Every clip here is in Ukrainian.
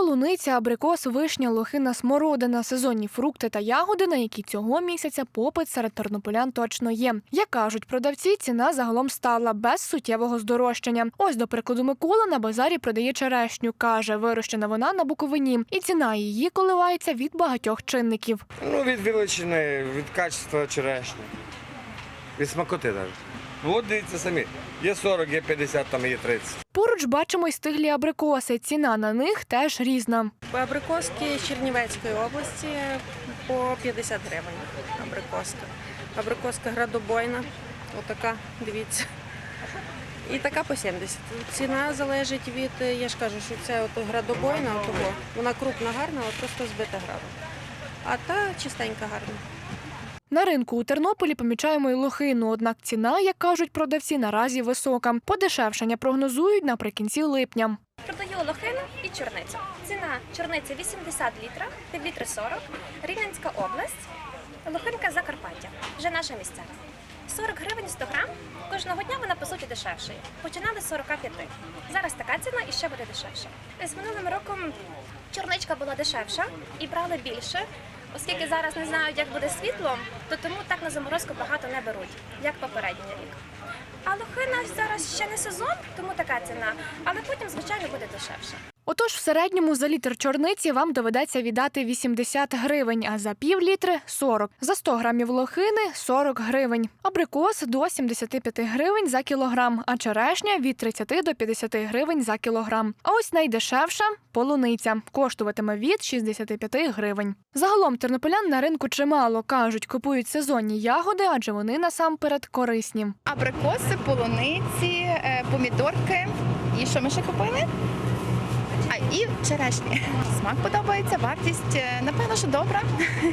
Полуниця, абрикос, вишня, лохина, смородина, сезонні фрукти та ягоди, на які цього місяця попит серед тернополян точно є. Як кажуть продавці, ціна загалом стала без суттєвого здорожчання. Ось, до прикладу, Микола на базарі продає черешню. каже, вирощена вона на Буковині, і ціна її коливається від багатьох чинників. Ну, від величини, від качества черешні. Від смакоти навіть. Ну, от дивіться самі. Є 40, є 50, там є 30. Поруч бачимо й стиглі абрикоси. Ціна на них теж різна. Абрикоски Чернівецької області по 50 гривень. Абрикоска. Абрикоска градобойна. Отака, дивіться. І така по 70. Ціна залежить від, я ж кажу, що це от градобойна, того. вона крупна гарна, але просто збита градом. А та чистенька гарна. На ринку у Тернополі помічаємо й лохину, однак ціна, як кажуть продавці, наразі висока. Подешевшення прогнозують наприкінці липня. Продаю лохину і чорницю. Ціна чорниці 80 літра, півлітри 40, Рівненська область, лохинка Закарпаття, вже наша місцева. 40 гривень 100 грам. Кожного дня вона по суті дешевшає. Починали з 45. Зараз така ціна і ще буде дешевша. З минулим роком чорничка була дешевша і брали більше. Оскільки зараз не знають, як буде світло, то тому так на заморозку багато не беруть, як попередній рік. А лохина зараз ще не сезон, тому така ціна, але потім, звичайно, буде дешевше. Отож, в середньому за літр чорниці вам доведеться віддати 80 гривень, а за пів літри 40. За 100 грамів лохини 40 гривень. Абрикос до 75 гривень за кілограм, а черешня від 30 до 50 гривень за кілограм. А ось найдешевша полуниця коштуватиме від 65 гривень. Загалом тернополян на ринку чимало кажуть, купують сезонні ягоди, адже вони насамперед корисні. абрикоси, полуниці, е, помідорки. І що ми ще купили? А і черешні. Смак подобається, вартість е, напевно, що добра.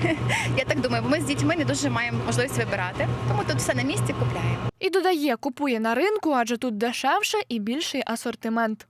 Я так думаю, бо ми з дітьми не дуже маємо можливість вибирати, тому тут все на місці купляємо. І додає, купує на ринку, адже тут дешевше і більший асортимент.